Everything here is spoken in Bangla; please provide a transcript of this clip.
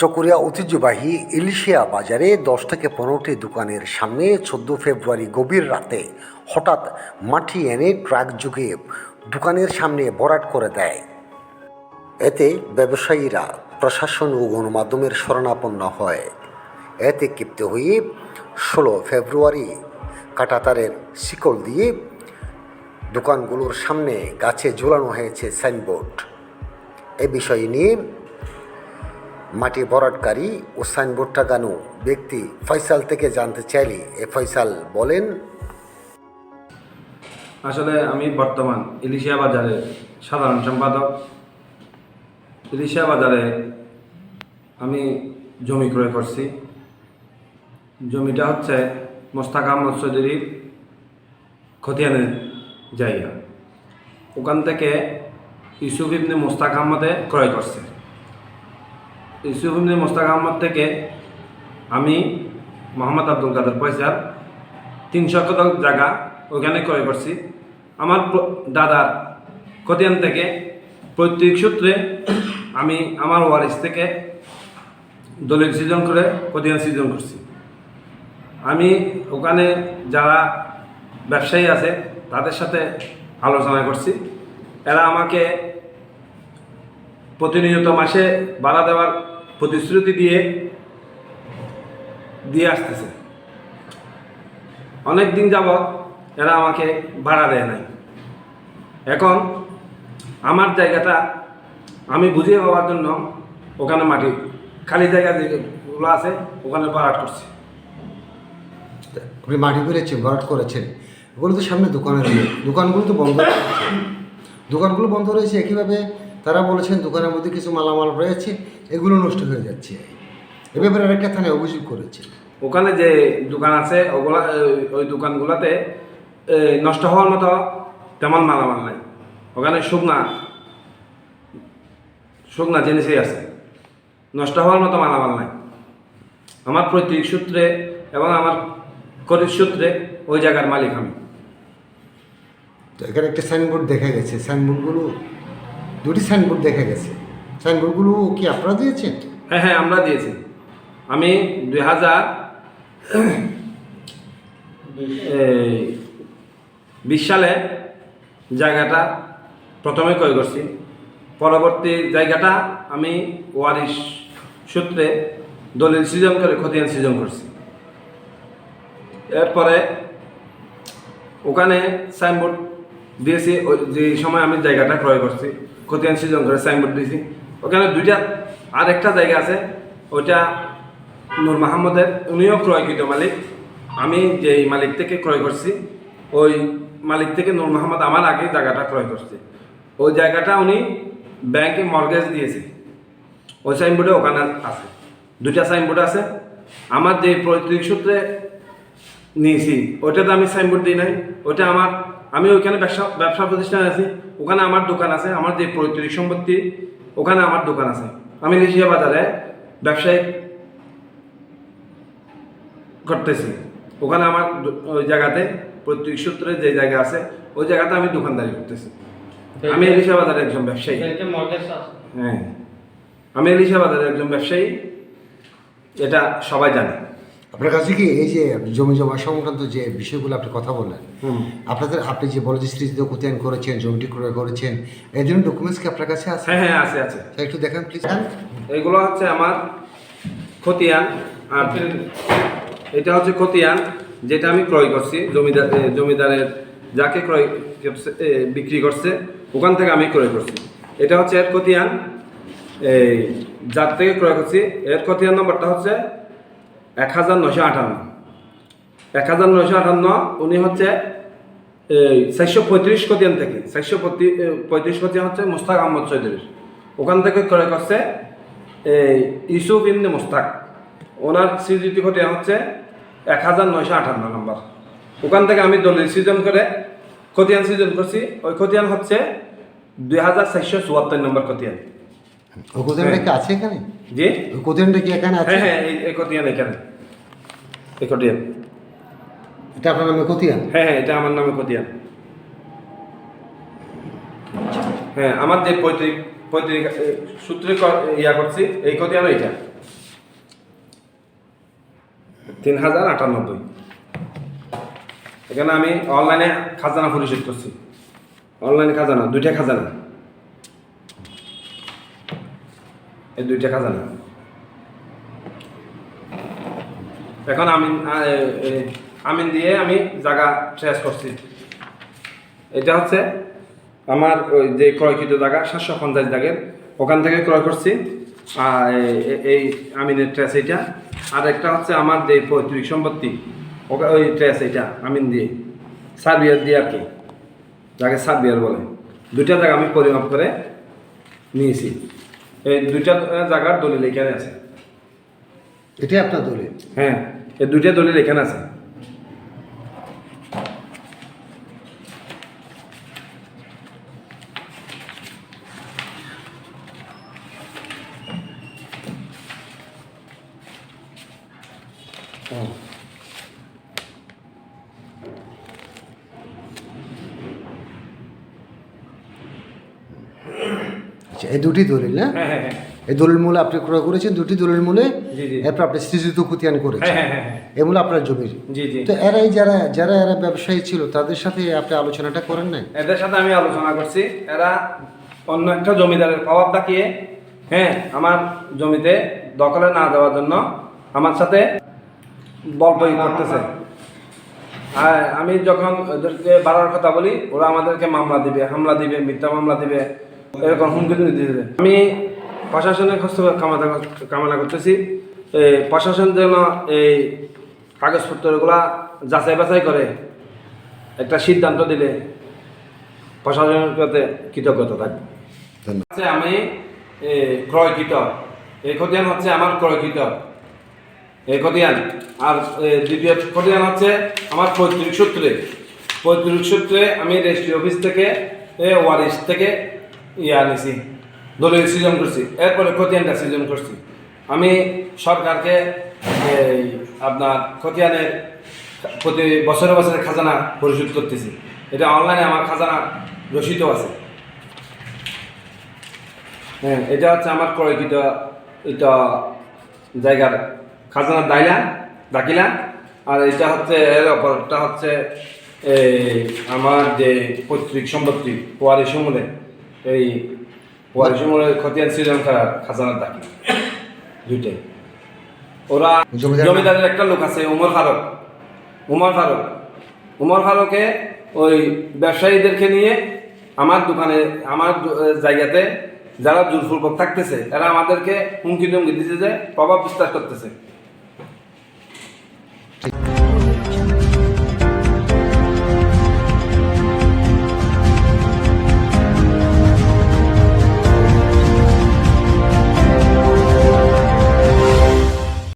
চকরিয়া ঐতিহ্যবাহী ইলিশিয়া বাজারে দশ থেকে পনেরোটি দোকানের সামনে চোদ্দ ফেব্রুয়ারি গভীর রাতে হঠাৎ মাটি এনে ট্রাক যুগে দোকানের সামনে ভরাট করে দেয়। এতে ব্যবসায়ীরা প্রশাসন ও গণমাধ্যমের শরণাপন্ন হয়। এতে ক্ষিপ্ত হয়ে ষোলো ফেব্রুয়ারি কাটাতারের শিকল দিয়ে দোকানগুলোর সামনে গাছে ঝোলানো হয়েছে সাইনবোর্ড। এ বিষয় নিয়ে মাটি ভরাটকারী ও সাইনবোর্ড টাঙানো ব্যক্তি ফয়সাল থেকে জানতে চাইলে এ ফয়সাল বলেন, আসলে আমি বর্তমান ইলিশিয়া বাজারের সাধারণ সম্পাদক। ইলিশিয়া বাজারে আমি জমি ক্রয় করছি। জমিটা হচ্ছে মোস্তাক আহমদ চৌধুরীর খতিয়ানের জায়গা। ওখান থেকে ইউসুফ ইবনে মোস্তাক আহমদে ক্রয় করছে। ইউসুফ ইবনে মোস্তাক আহমদ থেকে আমি মোহাম্মদ আব্দুল কাদের পয়সার তিনশো শতক জায়গা ওখানে ক্রয় করছি। আমার দাদার খতিয়ান থেকে পৈতৃক সূত্রে আমি আমার ওয়ারিস থেকে দলিল সৃজন করে খতিয়ান সৃজন করছি। আমি ওখানে যারা ব্যবসায়ী আছে তাদের সাথে আলোচনা করছি। এরা আমাকে প্রতিনিয়ত মাসে ভাড়া দেওয়ার প্রতিশ্রুতি দিয়ে দিয়ে আসতেছে। অনেক দিন যাবৎ এরা আমাকে ভাড়া দেয় নাই। এখন আমার জায়গাটা আমি বুঝিয়ে পাওয়ার জন্য ওখানে মাটি, খালি জায়গা যেগুলো আছে, ওখানে ভাড়াট করছি। আপনি মাটি করেছেন ভরাট করেছেন। ওগুলো তো সামনে দোকানে দোকানগুলো তো বন্ধ দোকানগুলো বন্ধ রয়েছে, একইভাবে তারা বলেছেন দোকানের মধ্যে কিছু মালামাল রয়েছে এগুলো নষ্ট হয়ে যাচ্ছে। এ ব্যাপারে আরেকটা থানায় অভিযোগ করেছে। ওখানে যে দোকান আছে ওগুলা ওই- দোকানগুলোতে নষ্ট হওয়ার মতো তেমন মালামাল নাই। ওখানে শুকনা শুকনা জিনিসই আছে। নষ্ট হওয়ার মতো মালামাল নাই। আমার পৈতৃক সূত্রে এবং আমার করির সূত্রে ওই জায়গার মালিক আমি। তো এখানে একটা সাইনবোর্ড দেখা গেছে। সাইনবোর্ডগুলো দুটি সাইনবোর্ড দেখা গেছে। সাইনবোর্ডগুলো কি আপনারা দিয়েছেন? হ্যাঁ হ্যাঁ আমরা দিয়েছি। আমি দুই হাজার বিশ সালে জায়গাটা প্রথমে ক্রয় করছি। পরবর্তী জায়গাটা আমি ওয়ারিশ সূত্রে দলিল সৃজন করে, খতিয়ান সৃজন করছি। এরপরে ওখানে সাইনবোর্ড দিয়েছি ওই যে সময় আমি জায়গাটা ক্রয় করছি, খতিয়ান সৃজন করে সাইনবোর্ড দিয়েছি। ওখানে দুইটা আর একটা জায়গা আছে, ওইটা নূর মাহমুদের, উনিও ক্রয়কৃত মালিক। আমি যেই মালিক থেকে ক্রয় করছি, ওই মালিক থেকে নূর মাহমদ আমার আগে জায়গাটা ক্রয় করছে। ওই জায়গাটা উনি ব্যাংকে মর্গেজ দিয়েছে। ওই সাইনবোর্ডে ওখানে আছে। দুটা সাইনবোর্ড আছে। আমার যে পৈতৃক সূত্রে নিয়েছি, ওইটাতে আমি সাইনবোর্ড দিই নাই। ওইটা আমার আমি ওইখানে ব্যবসা ব্যবসা প্রতিষ্ঠান আছি ওখানে আমার দোকান আছে আমার যে পৈতৃক সম্পত্তি ওখানে আমার দোকান আছে। আমি লিশিয়া বাজারে ব্যবসায়িক করতেছি। ওখানে আমার ওই জায়গাতে পৈতৃক সূত্রে যে জায়গা আছে ওই জায়গাতে আমি দোকানদারি করতেছি। আমি এলিশা বাজারের একজন ব্যবসায়ী। হ্যাঁ। আমি এলিশা বাজারের একজন ব্যবসায়ী এটা সবাই জানে। আপনার কাছে কি এই যে জমি জমা সংক্রান্ত যে বিষয়গুলো আপনি কথা বললেন আপনাদের আপনি যে বলে যে কোথায়ন করেছেন জমিটি ক্রয় করেছেন এই জন্য ডকুমেন্টস কি আপনার কাছে আছে? হ্যাঁ হ্যাঁ আছে আছে। একটু দেখান প্লিজ এইগুলো হচ্ছে আমার খতিয়ান আর এটা হচ্ছে খতিয়ান যেটা আমি ক্রয় করছি জমিদার জমিদারের যাকে ক্রয় করছে- বিক্রি করছে ওখান থেকে আমি ক্রয় করছি। এটা হচ্ছে এর খতিয়ান এই যার থেকে ক্রয় করছি এর খতিয়ান নম্বরটা হচ্ছে এক হাজার নশো আটান্ন। এক হাজার নশো আটান্ন উনি হচ্ছে এই চারশো পঁয়ত্রিশ খতিয়ান থেকে। চারশো পঁয়ত্রিশ খতিয়ান হচ্ছে মুস্তাক আহমদ চৌধুরীর ওখান থেকে ক্রয় করছে এই ইউসুফ ইমনে মুস্তাক। ওনার স্বীকৃতি খতিয়ান হচ্ছে এক হাজার নয়শো আটান্ন নম্বর। ওখান থেকে আমি দলিল সৃজন করে খতিয়ান সৃজন করছি। ওই খতিয়ান হচ্ছে দুই হাজার চারশো চুয়াত্তর নম্বর খতিয়ান। কি আছে এখানে? জি ওই কি এখানে আছে? হ্যাঁ হ্যাঁ এই খতিয়ান এখানে। এই খতিয়ান এটা আপনার নামে কোথায়ন হ্যাঁ হ্যাঁ এটা আমার নামে খতিয়ান হ্যাঁ আমার যে পৈতৃক পৈতৃক সূত্রে ইয়া করছি এই খতিয়ান এটা তিন হাজার আটানব্বই। এখানে আমি অনলাইনে খাজানা পরিশোধ করছি। অনলাইনে খাজানা দুইটা খাজানা। এই দুইটা খাজানা এখন আমিন আমিন দিয়ে আমি জায়গা ট্রেস করছি। এটা হচ্ছে আমার ওই যে ক্রয়কৃত জায়গা সাতশো পঞ্চাশ জায়গার ওখান থেকে ক্রয় করছি। আর এই আমিনের ট্রেস এইটা। আর একটা হচ্ছে আমার যে পৈতৃক সম্পত্তি ওকে ওই ট্রেস এইটা, আমিন দিয়ে। সার্বিয়ার দিয়ে আর কি। যাকে সার্বিয়ার বলে। দুইটা জায়গা আমি পরিমাপ করে নিয়েছি। এই দুইটা জায়গার দলিল এখানে আছে। এটাই আপনার দলিল? হ্যাঁ এই দুইটা দলিল এখানে আছে। হুম। এই দুটি দলিল না হ্যাঁ হ্যাঁ হ্যাঁ। এই দলিল মূলে আপনি ক্রয় করেছেন দুটি দলিল মূলে। এরপর আপনি সৃজিত কুতিয়ান করেছেন। হ্যাঁ হ্যাঁ হ্যাঁ। আপনার জমি। জি জি। তো এরাই যারা যারা এরা ব্যবসায়ী ছিল তাদের সাথে আপনি আলোচনাটা করেন নাই? এদের সাথে আমি আলোচনা করছি। এরা অন্য একটা জমিদারের প্রভাব দেখিয়ে হ্যাঁ আমার জমিতে দখলে না দেওয়ার জন্য আমার সাথে বল করতেছে। আর আমি যখন ওদেরকে বাড়ার কথা বলি ওরা আমাদেরকে মামলা দিবে হামলা দিবে মিথ্যা মামলা দিবে। এরকম হুমকি দিতে আমি প্রশাসনের হস্তক্ষেপ কামনা কামনা করতেছি। এই প্রশাসন যেন এই কাগজপত্রগুলা যাচাই বাছাই করে একটা সিদ্ধান্ত দিলে প্রশাসনের কাছে কৃতজ্ঞতা থাকবে। হচ্ছে আমি ক্রয়কৃত। এই খতিয়ান হচ্ছে আমার ক্রয়কৃত। এই খতিয়ান। আর দ্বিতীয় খতিয়ান হচ্ছে আমার পৈতৃক সূত্রে। পৈতৃক সূত্রে আমি রেজিস্ট্রি অফিস থেকে এ, ওয়ারিশ থেকে ইয়া নিছি দলিল সৃজন করছি, এরপরে খতিয়ানটা সৃজন করছি। আমি সরকারকে এই আপনার খতিয়ানের প্রতি বছরে বছরে খাজানা পরিশোধ করতেছি। এটা অনলাইনে আমার খাজানা রসিদও আছে। হ্যাঁ এটা হচ্ছে আমার ক্রয়কৃত এটা জায়গার খাজানার দাইলা, দাখিলা, আর এটা হচ্ছে এর অপরটা হচ্ছে এই আমার যে পৈতৃক সম্পত্তি ওয়ারি সমূলে এই ওয়ারিশমূলের খতিয়ান সৃজন দুইটাই। ওরা জমিদারের একটা লোক আছে উমর ফারুক। উমর ফারুক। উমর ফারুকে ওই ব্যবসায়ীদেরকে নিয়ে আমার দোকানে আমার জায়গাতে যারা জোরপূর্বক থাকতেছে তারা আমাদেরকে হুমকি ধুমকি দিতেছে যে প্রভাব বিস্তার করতেছে।